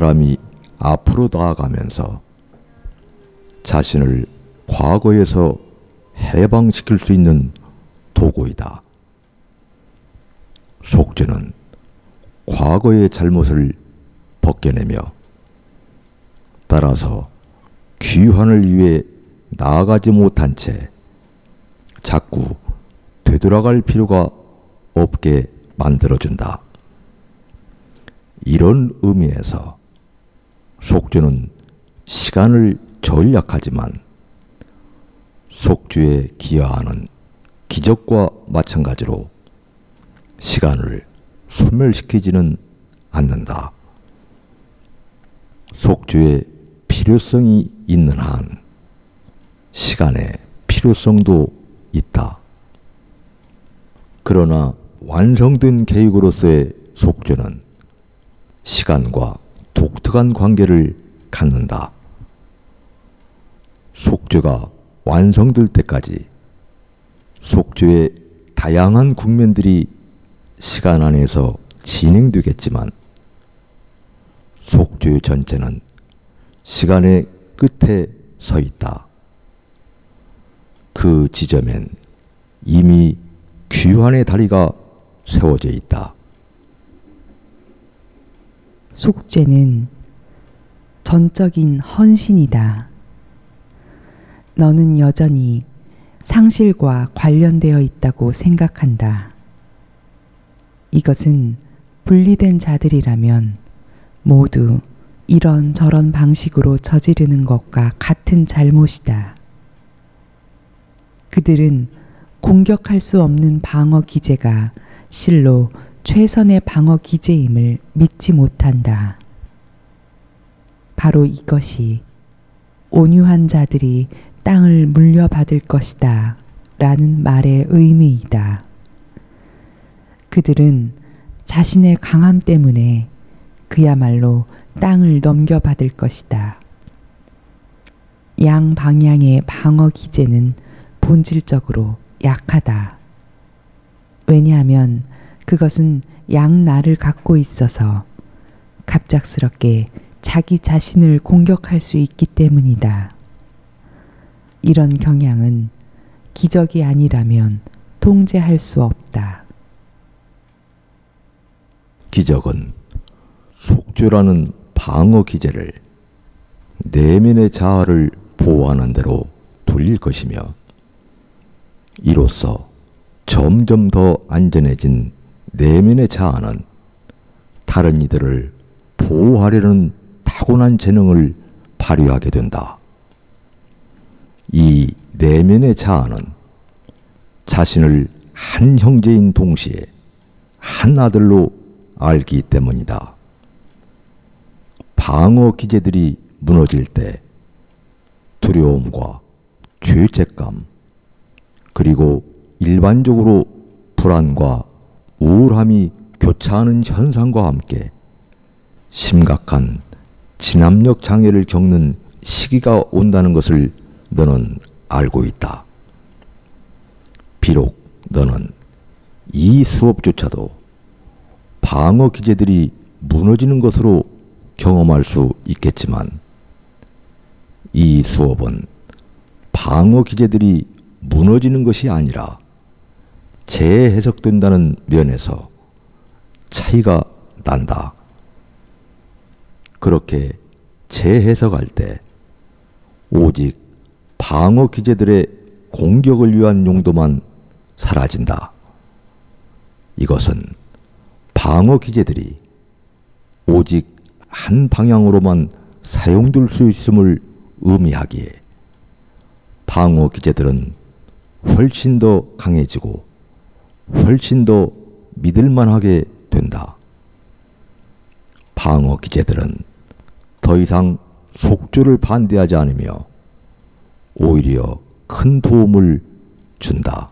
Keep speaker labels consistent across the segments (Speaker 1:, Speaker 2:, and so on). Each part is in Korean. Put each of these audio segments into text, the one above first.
Speaker 1: 사람이 앞으로 나아가면서 자신을 과거에서 해방시킬 수 있는 도구이다. 속죄는 과거의 잘못을 벗겨내며 따라서 귀환을 위해 나아가지 못한 채 자꾸 되돌아갈 필요가 없게 만들어준다. 이런 의미에서 속죄는 시간을 전략하지만 속죄에 기여하는 기적과 마찬가지로 시간을 소멸시키지는 않는다. 속죄의 필요성이 있는 한 시간의 필요성도 있다. 그러나 완성된 계획으로서의 속죄는 시간과 독특한 관계를 갖는다. 속죄가 완성될 때까지 속죄의 다양한 국면들이 시간 안에서 진행되겠지만 속죄의 전체는 시간의 끝에 서 있다. 그 지점엔 이미 귀환의 다리가 세워져 있다.
Speaker 2: 속죄는 전적인 헌신이다. 너는 여전히 상실과 관련되어 있다고 생각한다. 이것은 분리된 자들이라면 모두 이런 저런 방식으로 저지르는 것과 같은 잘못이다. 그들은 공격할 수 없는 방어 기제가 실로 최선의 방어 기제임을 믿지 못한다. 바로 이것이 온유한 자들이 땅을 물려받을 것이다. 라는 말의 의미이다. 그들은 자신의 강함 때문에 그야말로 땅을 넘겨받을 것이다. 양 방향의 방어 기제는 본질적으로 약하다. 왜냐하면 그것은 양날을 갖고 있어서 갑작스럽게 자기 자신을 공격할 수 있기 때문이다. 이런 경향은 기적이 아니라면 통제할 수 없다.
Speaker 1: 기적은 속죄라는 방어 기제를 내면의 자아를 보호하는 대로 돌릴 것이며 이로써 점점 더 안전해진 내면의 자아는 다른 이들을 보호하려는 타고난 재능을 발휘하게 된다. 이 내면의 자아는 자신을 한 형제인 동시에 한 아들로 알기 때문이다. 방어 기제들이 무너질 때 두려움과 죄책감 그리고 일반적으로 불안과 우울함이 교차하는 현상과 함께 심각한 진압력 장애를 겪는 시기가 온다는 것을 너는 알고 있다. 비록 너는 이 수업조차도 방어 기제들이 무너지는 것으로 경험할 수 있겠지만 이 수업은 방어 기제들이 무너지는 것이 아니라 재해석된다는 면에서 차이가 난다. 그렇게 재해석할 때 오직 방어 기제들의 공격을 위한 용도만 사라진다. 이것은 방어 기제들이 오직 한 방향으로만 사용될 수 있음을 의미하기에 방어 기제들은 훨씬 더 강해지고 훨씬 더 믿을만하게 된다. 방어 기제들은 더 이상 속죄를 반대하지 않으며 오히려 큰 도움을 준다.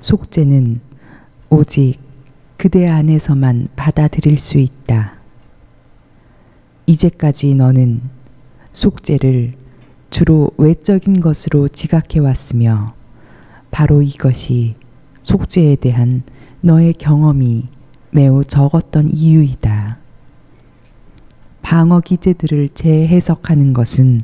Speaker 2: 속죄는 오직 그대 안에서만 받아들일 수 있다. 이제까지 너는 속죄를 주로 외적인 것으로 지각해 왔으며 바로 이것이 속죄에 대한 너의 경험이 매우 적었던 이유이다. 방어 기제들을 재해석하는 것은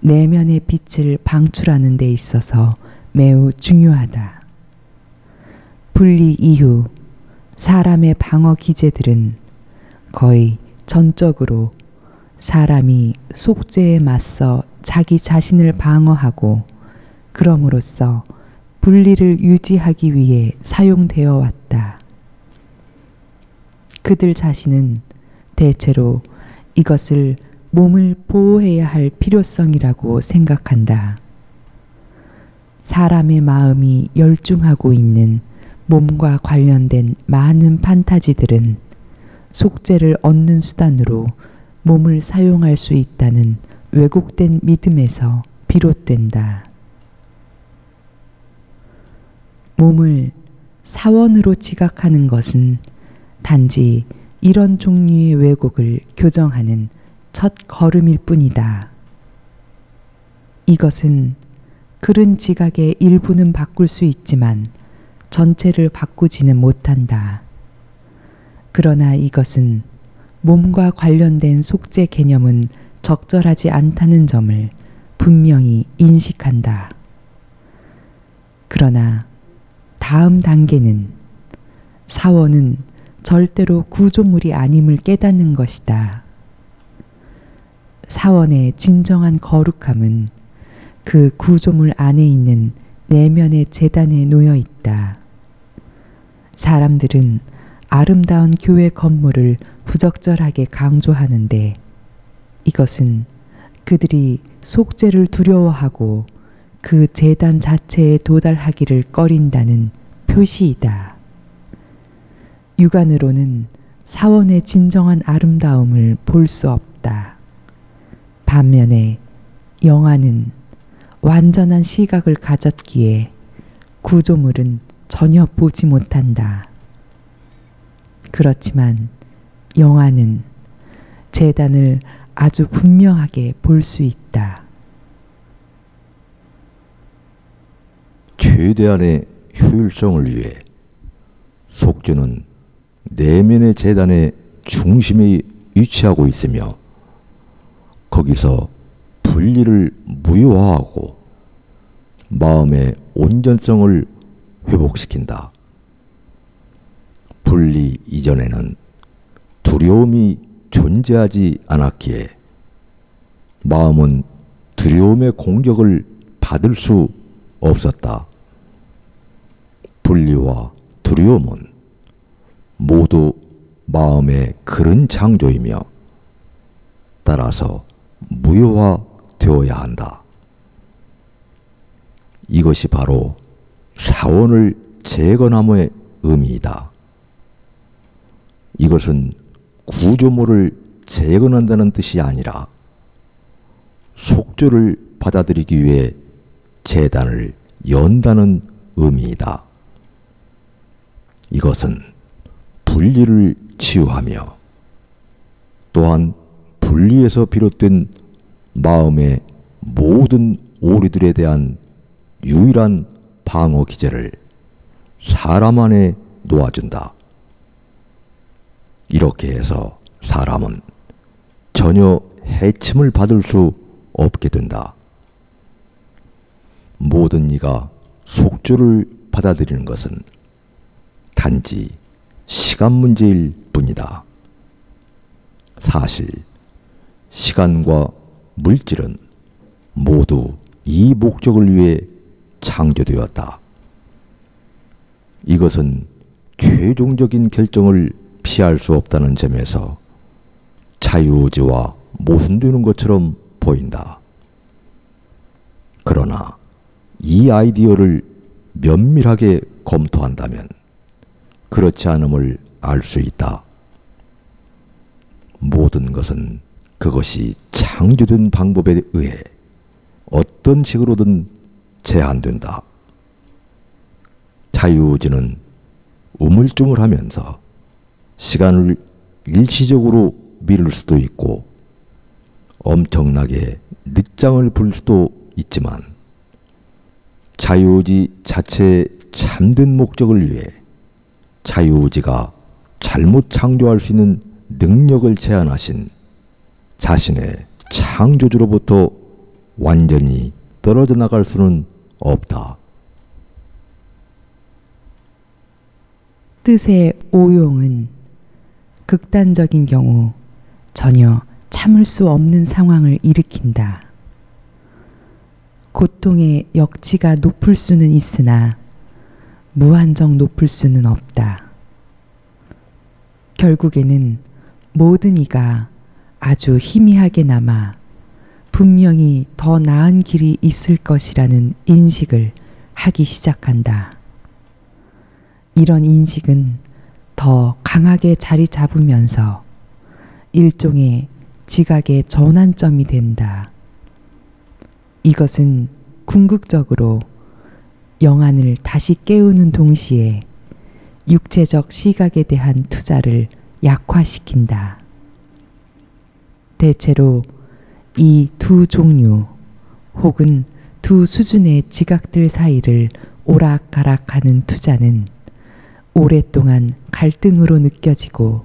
Speaker 2: 내면의 빛을 방출하는 데 있어서 매우 중요하다. 분리 이후 사람의 방어 기제들은 거의 전적으로 사람이 속죄에 맞서 자기 자신을 방어하고 그럼으로써 분리를 유지하기 위해 사용되어 왔다. 그들 자신은 대체로 이것을 몸을 보호해야 할 필요성이라고 생각한다. 사람의 마음이 열중하고 있는 몸과 관련된 많은 판타지들은 속죄를 얻는 수단으로 몸을 사용할 수 있다는 왜곡된 믿음에서 비롯된다. 몸을 사원으로 지각하는 것은 단지 이런 종류의 왜곡을 교정하는 첫 걸음일 뿐이다. 이것은 그른 지각의 일부는 바꿀 수 있지만 전체를 바꾸지는 못한다. 그러나 이것은 몸과 관련된 속죄 개념은 적절하지 않다는 점을 분명히 인식한다. 그러나 다음 단계는 사원은 절대로 구조물이 아님을 깨닫는 것이다. 사원의 진정한 거룩함은 그 구조물 안에 있는 내면의 재단에 놓여 있다. 사람들은 아름다운 교회 건물을 부적절하게 강조하는데 이것은 그들이 속죄를 두려워하고 그 재단 자체에 도달하기를 꺼린다는 표시이다. 육안으로는 사원의 진정한 아름다움을 볼 수 없다. 반면에 영화는 완전한 시각을 가졌기에 구조물은 전혀 보지 못한다. 그렇지만 영화는 재단을 아주 분명하게 볼 수 있다.
Speaker 1: 최대한의 효율성을 위해 속죄는 내면의 재단의 중심에 위치하고 있으며 거기서 분리를 무효화하고 마음의 온전성을 회복시킨다. 분리 이전에는 두려움이 존재하지 않았기에 마음은 두려움의 공격을 받을 수 없었다. 분리와 두려움은 모두 마음의 그런 창조이며 따라서 무효화 되어야 한다. 이것이 바로 사원을 재건함의 의미이다. 이것은 구조물을 재건한다는 뜻이 아니라 속죄를 받아들이기 위해 재단을 연다는 의미이다. 이것은 분리를 치유하며 또한 분리에서 비롯된 마음의 모든 오류들에 대한 유일한 방어 기제를 사람 안에 놓아준다. 이렇게 해서 사람은 전혀 해침을 받을 수 없게 된다. 모든 이가 속죄를 받아들이는 것은 단지 시간 문제일 뿐이다. 사실 시간과 물질은 모두 이 목적을 위해 창조되었다. 이것은 최종적인 결정을 피할 수 없다는 점에서 자유의지와 모순되는 것처럼 보인다. 그러나 이 아이디어를 면밀하게 검토한다면 그렇지 않음을 알 수 있다. 모든 것은 그것이 창조된 방법에 의해 어떤 식으로든 제한된다. 자유의지는 우물쭈물하면서 시간을 일시적으로 미룰 수도 있고 엄청나게 늦장을 불 수도 있지만 자유의지 자체의 참된 목적을 위해 자유의지가 잘못 창조할 수 있는 능력을 제한하신 자신의 창조주로부터 완전히 떨어져 나갈 수는 없다.
Speaker 2: 뜻의 오용은 극단적인 경우 전혀 참을 수 없는 상황을 일으킨다. 고통의 역치가 높을 수는 있으나 무한정 높을 수는 없다. 결국에는 모든 이가 아주 희미하게 남아 분명히 더 나은 길이 있을 것이라는 인식을 하기 시작한다. 이런 인식은 더 강하게 자리 잡으면서 일종의 지각의 전환점이 된다. 이것은 궁극적으로 영안을 다시 깨우는 동시에 육체적 시각에 대한 투자를 약화시킨다. 대체로 이 두 종류 혹은 두 수준의 지각들 사이를 오락가락하는 투자는 오랫동안 갈등으로 느껴지고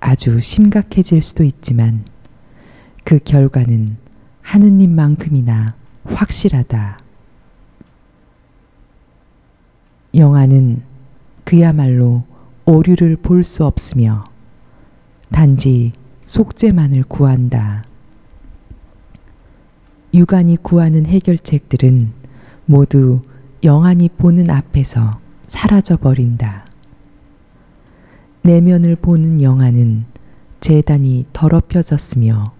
Speaker 2: 아주 심각해질 수도 있지만 그 결과는 하느님만큼이나 확실하다. 영화는 그야말로 오류를 볼 수 없으며 단지 속죄만을 구한다. 유관이 구하는 해결책들은 모두 영안이 보는 앞에서 사라져 버린다. 내면을 보는 영안은 재단이 더럽혀졌으며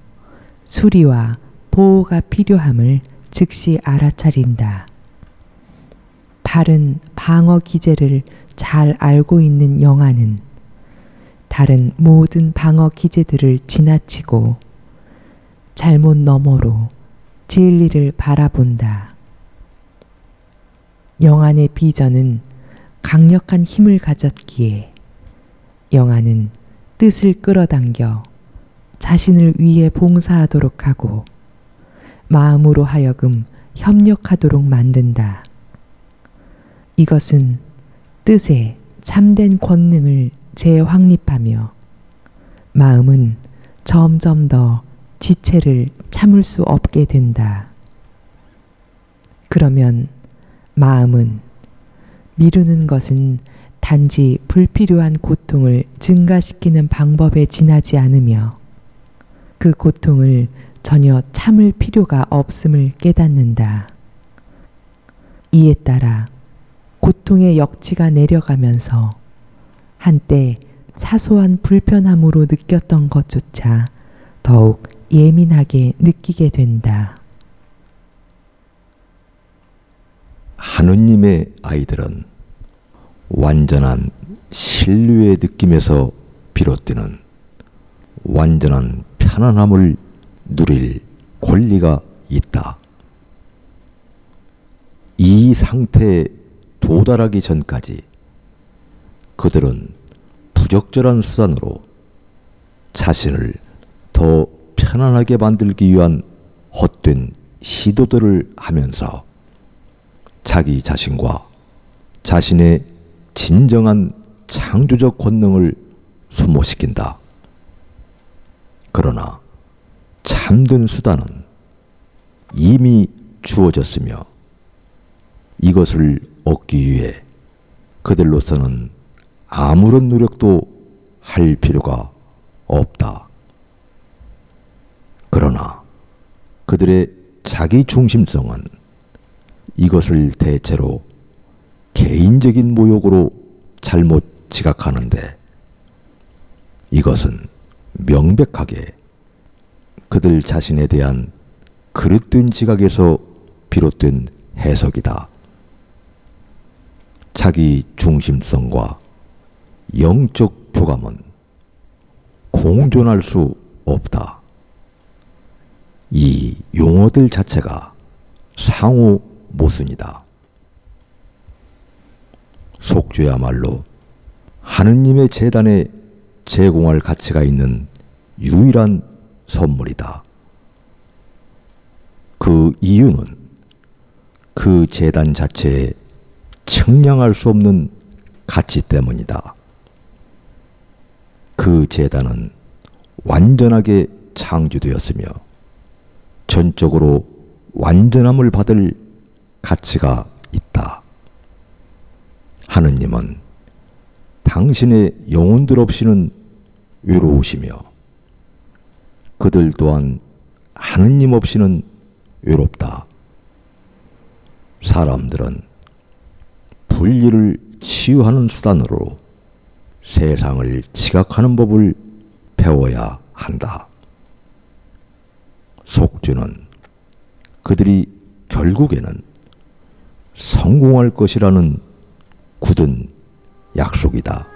Speaker 2: 수리와 보호가 필요함을 즉시 알아차린다. 바른 방어 기제를 잘 알고 있는 영안은 다른 모든 방어 기제들을 지나치고 잘못 너머로 진리를 바라본다. 영안의 비전은 강력한 힘을 가졌기에 영안은 뜻을 끌어당겨 자신을 위해 봉사하도록 하고 마음으로 하여금 협력하도록 만든다. 이것은 뜻의 참된 권능을 재확립하며 마음은 점점 더 지체를 참을 수 없게 된다. 그러면 마음은 미루는 것은 단지 불필요한 고통을 증가시키는 방법에 지나지 않으며 그 고통을 전혀 참을 필요가 없음을 깨닫는다. 이에 따라 고통의 역치가 내려가면서 한때 사소한 불편함으로 느꼈던 것조차 더욱 예민하게 느끼게 된다.
Speaker 1: 하느님의 아이들은 완전한 신뢰의 느낌에서 비롯되는 완전한 편안함을 누릴 권리가 있다. 이 상태에 도달하기 전까지 그들은 부적절한 수단으로 자신을 더 편안하게 만들기 위한 헛된 시도들을 하면서 자기 자신과 자신의 진정한 창조적 권능을 소모시킨다. 그러나 참된 수단은 이미 주어졌으며 이것을 얻기 위해 그들로서는 아무런 노력도 할 필요가 없다. 그러나 그들의 자기 중심성은 이것을 대체로 개인적인 모욕으로 잘못 지각하는데 이것은 명백하게 그들 자신에 대한 그릇된 지각에서 비롯된 해석이다. 자기 중심성과 영적 교감은 공존할 수 없다. 이 용어들 자체가 상호 모순이다. 속죄야말로 하느님의 재단에 제공할 가치가 있는 유일한 선물이다. 그 이유는 그 재단 자체에 측량할 수 없는 가치 때문이다. 그 재단은 완전하게 창조되었으며 전적으로 완전함을 받을 가치가 있다. 하느님은 당신의 영혼들 없이는 외로우시며 그들 또한 하느님 없이는 외롭다. 사람들은 분리를 치유하는 수단으로 세상을 지각하는 법을 배워야 한다. 속주는 그들이 결국에는 성공할 것이라는 굳은 약속이다.